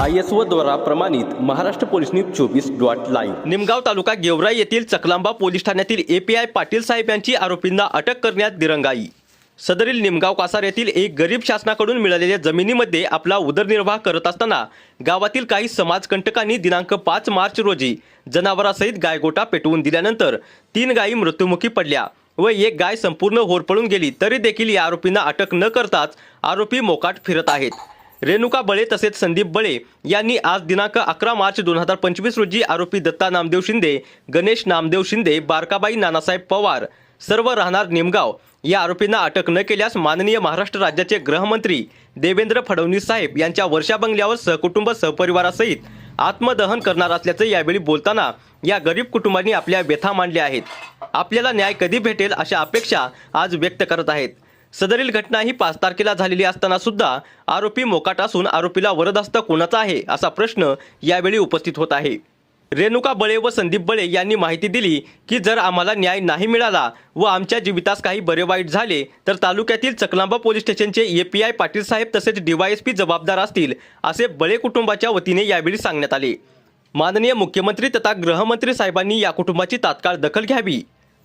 I S O द्वारा प्रमाणित Maharashtra police news चोवीस डॉट लाईव्ह. निमगाव तालुका गेवराई येथील चकलांबा पोलीस ठाण्यातील एपीआय पाटील साहेब यांची आरोपींना अटक करण्यात दिरंगाई. सदरील निमगाव कासार येथील एक गरीब शासनाकडून मिळालेल्या जमिनीमध्ये आपला उदरनिर्वाह करत असताना गावातील काही समाजकंटकांनी दिनांक पाच मार्च रोजी जनावरांसहित गायगोटा पेटवून दिल्यानंतर तीन गायी मृत्युमुखी पडल्या व एक गाय संपूर्ण होरपळून गेली. तरी देखील या आरोपींना अटक न करताच आरोपी मोकाट फिरत आहेत. रेणुका बळे तसेच संदीप बळे यांनी आज दिनांक अकरा मार्च दोन हजार पंचवीस रोजी आरोपी दत्ता नामदेव शिंदे गणेश नामदेव शिंदे बारकाबाई नानासाहेब पवार सर्व राहणार निमगाव या आरोपींना अटक न केल्यास माननीय महाराष्ट्र राज्याचे गृहमंत्री देवेंद्र फडणवीस साहेब यांच्या वर्षा बंगल्यावर सहकुटुंब सहपरिवारासहित आत्मदहन करणार असल्याचं यावेळी बोलताना या गरीब कुटुंबांनी आपल्या व्यथा मांडल्या आहेत. आपल्याला न्याय कधी भेटेल अशा अपेक्षा आज व्यक्त करत आहेत. सदरील घटना ही पाच तारखेला झालेली असताना सुद्धा आरोपी मोकाट असून आरोपीला वरदहस्त कोणाचा आहे असा प्रश्न यावेळी उपस्थित होत आहे. रेणुका बळे व संदीप बळे यांनी माहिती दिली की जर आम्हाला न्याय नाही मिळाला व आमच्या जीवितास काही बरे वाईट झाले तर तालुक्यातील चकलांबा पोलीस स्टेशनचे ए पी पाटील साहेब तसेच डीवायएसपी जबाबदार असतील असे बळे कुटुंबाच्या वतीने यावेळी सांगण्यात आले. माननीय मुख्यमंत्री तथा गृहमंत्री साहेबांनी या कुटुंबाची तात्काळ दखल घ्यावी.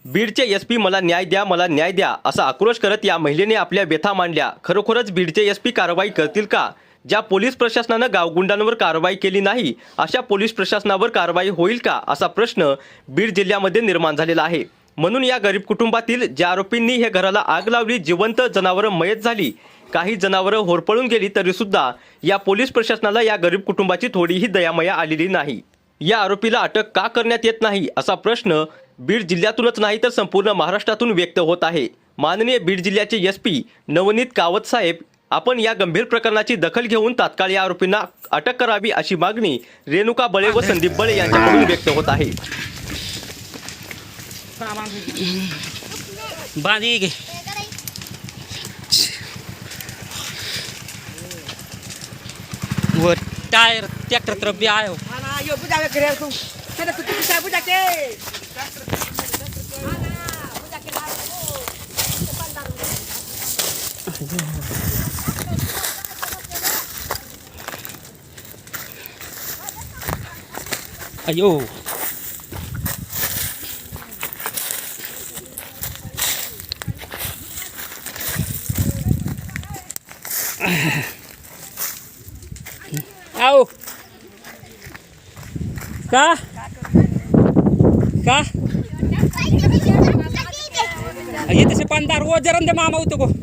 बीडचे एस पी मला न्याय द्या मला न्याय द्या असा आक्रोश करत या महिलेने आपल्या व्यथा मांडल्या. खरोखरच बीडचे एस पी कारवाई करतील का? ज्या पोलीस प्रशासनानं गावगुंडांवर कारवाई केली नाही अशा पोलीस प्रशासनावर कारवाई होईल का? असा प्रश्न बीड जिल्ह्यामध्ये निर्माण झालेला आहे. म्हणून या गरीब कुटुंबातील ज्या आरोपींनी हे घराला आग लावली जिवंत जनावरं मयत झाली काही जनावरं होरपळून गेली तरी सुद्धा या पोलीस प्रशासनाला या गरीब कुटुंबाची थोडीही दयामया आलेली नाही. या आरोपीला अटक का करण्यात येत नाही असा प्रश्न बीड जिल्ह्यातूनच नाही तर संपूर्ण महाराष्ट्रातून व्यक्त होत आहे. माननीय बीड जिल्ह्याचे एस पी नवनीत कावत साहेब आपण या गंभीर प्रकरणाची दखल घेऊन तात्काळ या आरोपींना अटक करावी अशी मागणी रेणुका बळे व संदीप बळे यांच्याकडून व्यक्त होत आहे. वर टायर ट्रॅक्टर अयो आओ का का ये तसे पानदार वो जरन दे मामा होतो को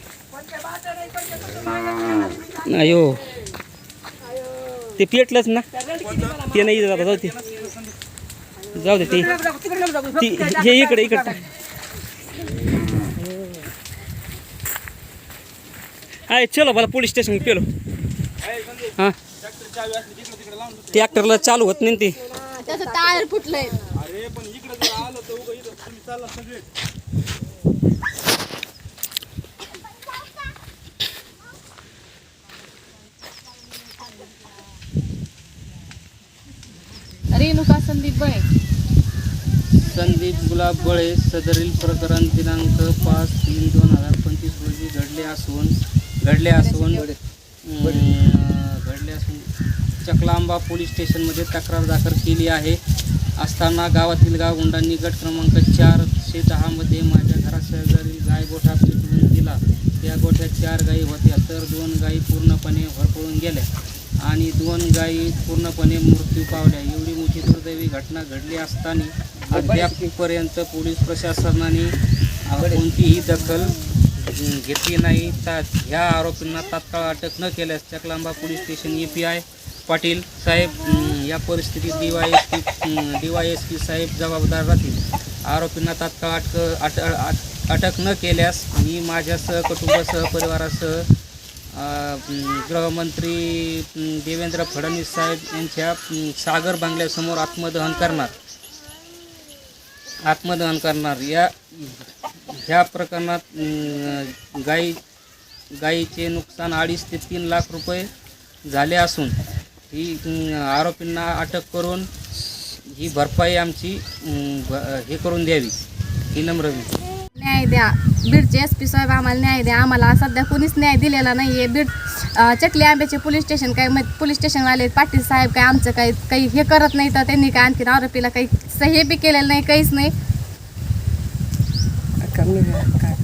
अयो ते पेटलंच ना. ते नाही जात जाऊ ते जाऊ दे ते. ती हे इकडे इकडे. आहे चलो मला पोलीस स्टेशन पेलो. हां. ट्रॅक्टरला चालू होत नाही ते. त्याचं टायर फुटलंय. रेणुका संदीप बळे. संदीप गुलाब बळे सदरील प्रकरण दिनांक पाच तीन दोन हजार पंचवीस रोजी घडले असून घडले असून घडले असून. चकलांबा पोलीस स्टेशनमध्ये तक्रार दाखल केली आहे. असताना गावातील गावगुंडांनी गट क्रमांक चारशे दहामध्ये माझ्या घराशेजारील गाय गोठा पेटवून दिला. त्या गोठ्यात चार गायी होत्या तर दोन गायी पूर्णपणे भरपळून गेल्या. आणि दोन गायी पूर्णपणे मृत्यू पावल्या. एवढी मोठी दुर्दैवी घटना घडली असताना अद्यापपर्यंत पोलीस प्रशासनाने कोणतीही दखल घेतली नाही. तर ह्या आरोपींना तात्काळ अटक न केल्यास Chaklamba police station A P I Patil साहेब या परिस्थितीत D Y S P D Y S P साहेब जबाबदार राहतील. आरोपींना तात्काळ अटक अट अट- अटक न केल्यास मी माझ्या सहकुटुंब सहपरिवारासह गृहमंत्री देवेंद्र फडणवीस साहेब यांच्या सागर बांगल्यासमोर आत्मदहन करणार. आत्मदहन करणार. या ह्या प्रकरणात गाई गाईचे नुकसान अडीच ते तीन लाख रुपये झाले असून ही आरोपींना अटक करून ही भरपाई आमची हे करून द्यावी. ही नम्र न्याय द्या. बीडचे एस पी साहेब आम्हाला न्याय द्या. आम्हाला सध्या कोणीच न्याय दिलेला नाही आहे बीड चकली आंब्याचे पोलीस स्टेशन काय मग पोलीस स्टेशनवाले पाटील साहेब काय आमचं काही काही हे करत नाही तर त्यांनी काय आणखीन आरोपीला काही सही बी केलेलं नाही काहीच नाही.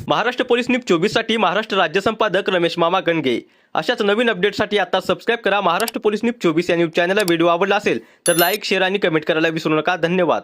महाराष्ट्र पोलीस न्यूज चोवीससाठी महाराष्ट्र राज्य संपादक रमेश मामा गणगे अशाच नवीन अपडेटसाठी आता सबस्क्राईब करा. महाराष्ट्र पोलीस न्यूज चोवीस या न्यूज चॅनलला व्हिडिओ आवडला असेल तर लाईक शेअर आणि कमेंट करायला विसरू नका. धन्यवाद.